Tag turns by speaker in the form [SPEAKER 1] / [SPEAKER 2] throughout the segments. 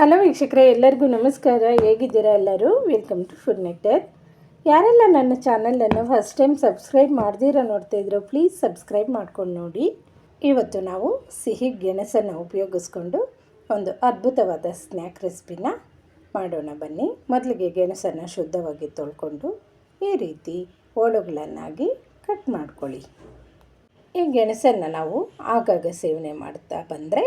[SPEAKER 1] Hello ವೀಕ್ಷಕರೇ, ಎಲ್ಲರಿಗೂ ನಮಸ್ಕಾರ. ಹೇಗಿದ್ದೀರಾ ಎಲ್ಲರೂ? ವೆಲ್ಕಮ್ ಟು ಫುಡ್ ನೆಕ್ಟರ್ ಯಾರೆಲ್ಲ ನನ್ನ ಚಾನಲನ್ನು ಫಸ್ಟ್ ಟೈಮ್ ಸಬ್ಸ್ಕ್ರೈಬ್ ಮಾಡ್ದಿರ ನೋಡ್ತಾ ಇದ್ರು ಪ್ಲೀಸ್ ಸಬ್ಸ್ಕ್ರೈಬ್ ಮಾಡ್ಕೊಂಡು ನೋಡಿ. ಇವತ್ತು ನಾವು ಸಿಹಿ ಗೆಣಸನ್ನು ಉಪಯೋಗಿಸ್ಕೊಂಡು ಒಂದು ಅದ್ಭುತವಾದ ಸ್ನ್ಯಾಕ್ ರೆಸಿಪಿನ ಮಾಡೋಣ ಬನ್ನಿ. ಮೊದಲಿಗೆ ಗೆಣಸನ್ನು ಶುದ್ಧವಾಗಿ ತೊಳ್ಕೊಂಡು ಈ ರೀತಿ ಹೋಳುಗಳನ್ನಾಗಿ ಕಟ್ ಮಾಡ್ಕೊಳ್ಳಿ. ಈ ಗೆಣಸನ್ನು ನಾವು ಆಗಾಗ ಸೇವನೆ ಮಾಡ್ತಾ ಬಂದರೆ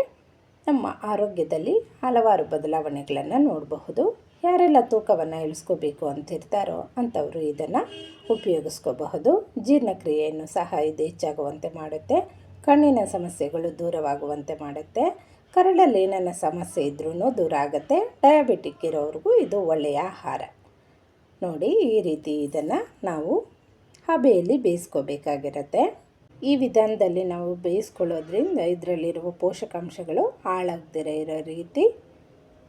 [SPEAKER 1] ನಮ್ಮ ಆರೋಗ್ಯದಲ್ಲಿ ಹಲವಾರು ಬದಲಾವಣೆಗಳನ್ನು ನೋಡಬಹುದು. ಯಾರೆಲ್ಲ ತೂಕವನ್ನು ಇಳಿಸ್ಕೋಬೇಕು ಅಂತಿರ್ತಾರೋ ಅಂಥವರು ಇದನ್ನು ಉಪಯೋಗಿಸ್ಕೋಬಹುದು. ಜೀರ್ಣಕ್ರಿಯೆಯನ್ನು ಸಹ ಇದು ಹೆಚ್ಚಾಗುವಂತೆ ಮಾಡುತ್ತೆ. ಕಣ್ಣಿನ ಸಮಸ್ಯೆಗಳು ದೂರವಾಗುವಂತೆ ಮಾಡುತ್ತೆ. ಕರಳಲ್ಲಿ ನನ್ನ ಸಮಸ್ಯೆ ಇದ್ರೂ ದೂರ ಆಗುತ್ತೆ. ಡಯಾಬಿಟಿಕ್ ಇರೋರಿಗೂ ಇದು ಒಳ್ಳೆಯ ಆಹಾರ. ನೋಡಿ ಈ ರೀತಿ ಇದನ್ನು ನಾವು ಹಬೆಯಲ್ಲಿ ಬೇಯಿಸ್ಕೋಬೇಕಾಗಿರುತ್ತೆ. ಈ ವಿಧಾನದಲ್ಲಿ ನಾವು ಬೇಯಿಸ್ಕೊಳ್ಳೋದ್ರಿಂದ ಇದರಲ್ಲಿರುವ ಪೋಷಕಾಂಶಗಳು ಹಾಳಾಗದಿರೋ ಇರೋ ರೀತಿ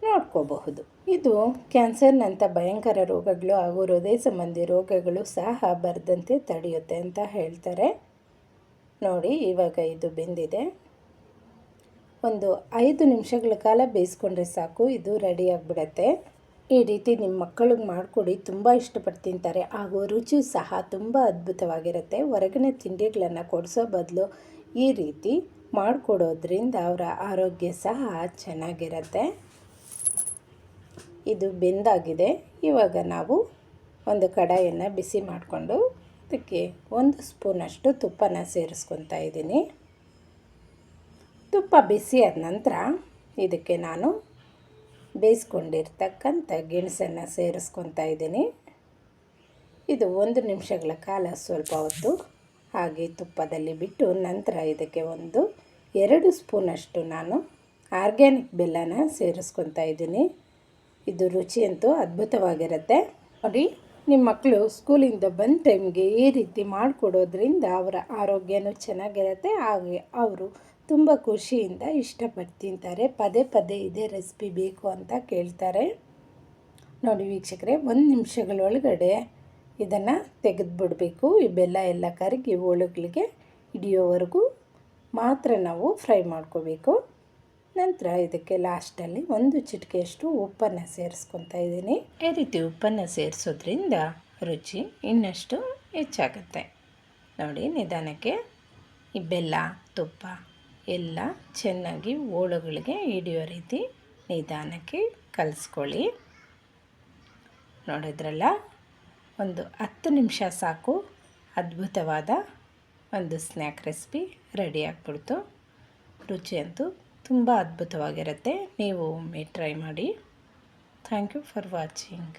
[SPEAKER 1] ನೋಡ್ಕೋಬಹುದು. ಇದು ಕ್ಯಾನ್ಸರ್ನಂಥ ಭಯಂಕರ ರೋಗಗಳು ಹಾಗೂ ಹೃದಯ ಸಂಬಂಧಿ ರೋಗಗಳು ಸಹ ಬರದಂತೆ ತಡೆಯುತ್ತೆ ಅಂತ ಹೇಳ್ತಾರೆ. ನೋಡಿ, ಇವಾಗ ಇದು ಬೆಂದಿದೆ. ಒಂದು ಐದು ನಿಮಿಷಗಳ ಕಾಲ ಬೇಯಿಸ್ಕೊಂಡ್ರೆ ಸಾಕು, ಇದು ರೆಡಿ ಆಗಿಬಿಡತ್ತೆ. ಈ ರೀತಿ ನಿಮ್ಮ ಮಕ್ಕಳಿಗೆ ಮಾಡಿಕೊಡಿ, ತುಂಬ ಇಷ್ಟಪಟ್ಟು ತಿಂತಾರೆ. ಹಾಗೂ ರುಚಿ ಸಹ ತುಂಬ ಅದ್ಭುತವಾಗಿರುತ್ತೆ. ಹೊರಗಿನ ತಿಂಡಿಗಳನ್ನು ಕೊಡಿಸೋ ಬದಲು ಈ ರೀತಿ ಮಾಡಿಕೊಡೋದ್ರಿಂದ ಅವರ ಆರೋಗ್ಯ ಸಹ ಚೆನ್ನಾಗಿರುತ್ತೆ. ಇದು ಬೆಂದಾಗಿದೆ. ಇವಾಗ ನಾವು ಒಂದು ಕಡಾಯನ್ನು ಬಿಸಿ ಮಾಡಿಕೊಂಡು ಅದಕ್ಕೆ ಒಂದು ಸ್ಪೂನಷ್ಟು ತುಪ್ಪನ ಸೇರಿಸ್ಕೊತಾ ಇದ್ದೀನಿ. ತುಪ್ಪ ಬಿಸಿ ಆದ ನಂತರ ಇದಕ್ಕೆ ನಾನು ಬೇಯಿಸ್ಕೊಂಡಿರ್ತಕ್ಕಂಥ ಗೆಣಸನ್ನು ಸೇರಿಸ್ಕೊತಾ ಇದ್ದೀನಿ. ಇದು ಒಂದು ನಿಮಿಷಗಳ ಕಾಲ ಸ್ವಲ್ಪ ಹೊತ್ತು ಹಾಗೆ ತುಪ್ಪದಲ್ಲಿ ಬಿಟ್ಟು ನಂತರ ಇದಕ್ಕೆ ಒಂದು ಎರಡು ಸ್ಪೂನಷ್ಟು ನಾನು ಆರ್ಗ್ಯಾನಿಕ್ ಬೆಲ್ಲನ ಸೇರಿಸ್ಕೊತಾ ಇದ್ದೀನಿ. ಇದು ರುಚಿಯಂತೂ ಅದ್ಭುತವಾಗಿರುತ್ತೆ. ನೋಡಿ, ನಿಮ್ಮ ಮಕ್ಕಳು ಸ್ಕೂಲಿಂದ ಬಂದ ಟೈಮ್ಗೆ ಈ ರೀತಿ ಮಾಡಿಕೊಡೋದ್ರಿಂದ ಅವರ ಆರೋಗ್ಯನೂ ಚೆನ್ನಾಗಿರುತ್ತೆ. ಹಾಗೆ ಅವರು ತುಂಬ ಖುಷಿಯಿಂದ ಇಷ್ಟಪಟ್ಟು ತಿಂತಾರೆ ಪದೇ ಪದೇ ಇದೇ ರೆಸಿಪಿ ಬೇಕು ಅಂತ ಕೇಳ್ತಾರೆ. ನೋಡಿ ವೀಕ್ಷಕರೇ, ಒಂದು ನಿಮಿಷಗಳೊಳಗಡೆ ಇದನ್ನು ತೆಗೆದುಬಿಡಬೇಕು. ಈ ಬೆಲ್ಲ ಎಲ್ಲ ಕರಗಿ ಹೋಳುಗಳಿಗೆ ಹಿಡಿಯೋವರೆಗೂ ಮಾತ್ರ ನಾವು ಫ್ರೈ ಮಾಡ್ಕೋಬೇಕು. ನಂತರ ಇದಕ್ಕೆ ಲಾಸ್ಟಲ್ಲಿ ಒಂದು ಚಿಟಿಕೆಯಷ್ಟು ಉಪ್ಪನ್ನು ಸೇರಿಸ್ಕೊತಾ ಇದ್ದೀನಿ. ಈ ರೀತಿ ಉಪ್ಪನ್ನು ಸೇರಿಸೋದ್ರಿಂದ ರುಚಿ ಇನ್ನಷ್ಟು ಹೆಚ್ಚಾಗುತ್ತೆ. ನೋಡಿ ನಿಧಾನಕ್ಕೆ ಈ ಬೆಲ್ಲ ತುಪ್ಪ ಎಲ್ಲ ಚೆನ್ನಾಗಿ ಹೋಳುಗಳಿಗೆ ಹಿಡಿಯೋ ರೀತಿ ನಿಧಾನಕ್ಕೆ ಕಲಿಸ್ಕೊಳ್ಳಿ. ನೋಡಿದ್ರಲ್ಲ ಒಂದು ಹತ್ತು ನಿಮಿಷ ಸಾಕು, ಅದ್ಭುತವಾದ ಒಂದು ಸ್ನ್ಯಾಕ್ ರೆಸಿಪಿ ರೆಡಿ ಆಗಿಬಿಡ್ತು. ರುಚಿ ಅಂತೂ ತುಂಬ ಅದ್ಭುತವಾಗಿರುತ್ತೆ, ನೀವು ಒಮ್ಮೆ ಟ್ರೈ ಮಾಡಿ. Thank you for watching.